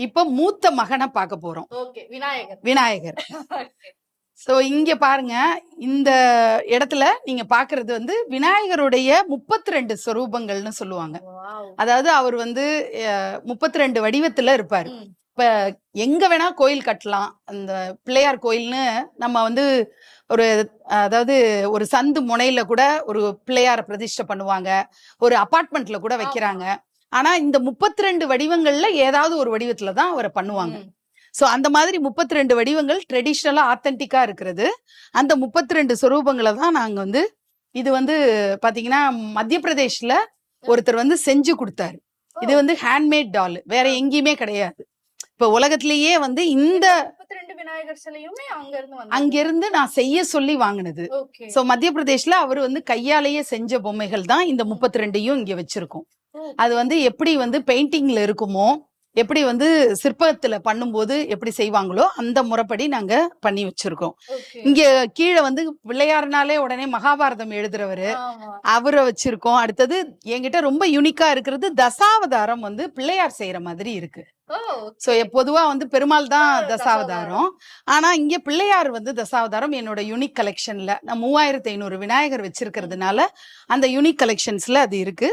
இப்ப மூத்த மகனை பார்க்க போறோம். விநாயகர். விநாயகர். சோ இங்க பாருங்க இந்த இடத்துல நீங்க பாக்குறது வந்து விநாயகருடைய முப்பத்தி ரெண்டு சொரூபங்கள்னு சொல்லுவாங்க. அதாவது அவர் வந்து முப்பத்தி ரெண்டு வடிவத்துல இருப்பாரு. இப்ப எங்க வேணா கோயில் கட்டலாம். அந்த பிள்ளையார் கோயில்னு நம்ம வந்து ஒரு அதாவது ஒரு சந்து முனையில கூட ஒரு பிள்ளையார பிரதிஷ்டை பண்ணுவாங்க. ஒரு அபார்ட்மெண்ட்ல கூட வைக்கிறாங்க. ஆனா இந்த முப்பத்தி ரெண்டு வடிவங்கள்ல ஏதாவது ஒரு வடிவத்துல தான் அவரை பண்ணுவாங்க. சோ அந்த மாதிரி முப்பத்தி ரெண்டு வடிவங்கள் ட்ரெடிஷ்னலா ஆத்தென்டிக்கா இருக்கிறது. அந்த முப்பத்தி ரெண்டு சொரூபங்களை தான் நாங்க வந்து இது வந்து பாத்தீங்கன்னா மத்திய பிரதேஷ்ல ஒருத்தர் வந்து செஞ்சு கொடுத்தாரு. இது வந்து ஹேண்ட்மேட் டால் வேற எங்கேயுமே கிடையாது. இப்ப உலகத்திலேயே வந்து இந்த 32 விநாயகர் சிலையுமே அங்க இருந்து வந்து அங்கிருந்து நான் செய்ய சொல்லி வாங்கினது. சோ மத்திய பிரதேஷ்ல அவர் வந்து கையாலேயே செஞ்ச பொம்மைகள் தான் இந்த முப்பத்தி ரெண்டையும் இங்க வச்சிருக்கோம். அது வந்து எப்படி வந்து பெயிண்டிங்ல இருக்குமோ எப்படி வந்து சிற்பத்துல பண்ணும்போது எப்படி செய்வாங்களோ அந்த முறைப்படி நாங்க பண்ணி வச்சிருக்கோம். இங்க கீழே வந்து பிள்ளையாருனாலே உடனே மகாபாரதம் எழுதுறவரு. அவரை வச்சிருக்கோம். அடுத்தது என்கிட்ட ரொம்ப யூனிக்கா இருக்கிறது தசாவதாரம் வந்து பிள்ளையார் செய்யற மாதிரி இருக்கு. சோ பொதுவா வந்து பெருமாள் தான் தசாவதாரம். ஆனா இங்க பிள்ளையார் வந்து தசாவதாரம் என்னோட யூனிக் கலெக்ஷன்ல நான் மூவாயிரத்தி ஐநூறு விநாயகர் வச்சிருக்கிறதுனால அந்த யூனிக் கலெக்ஷன்ஸ்ல அது இருக்கு.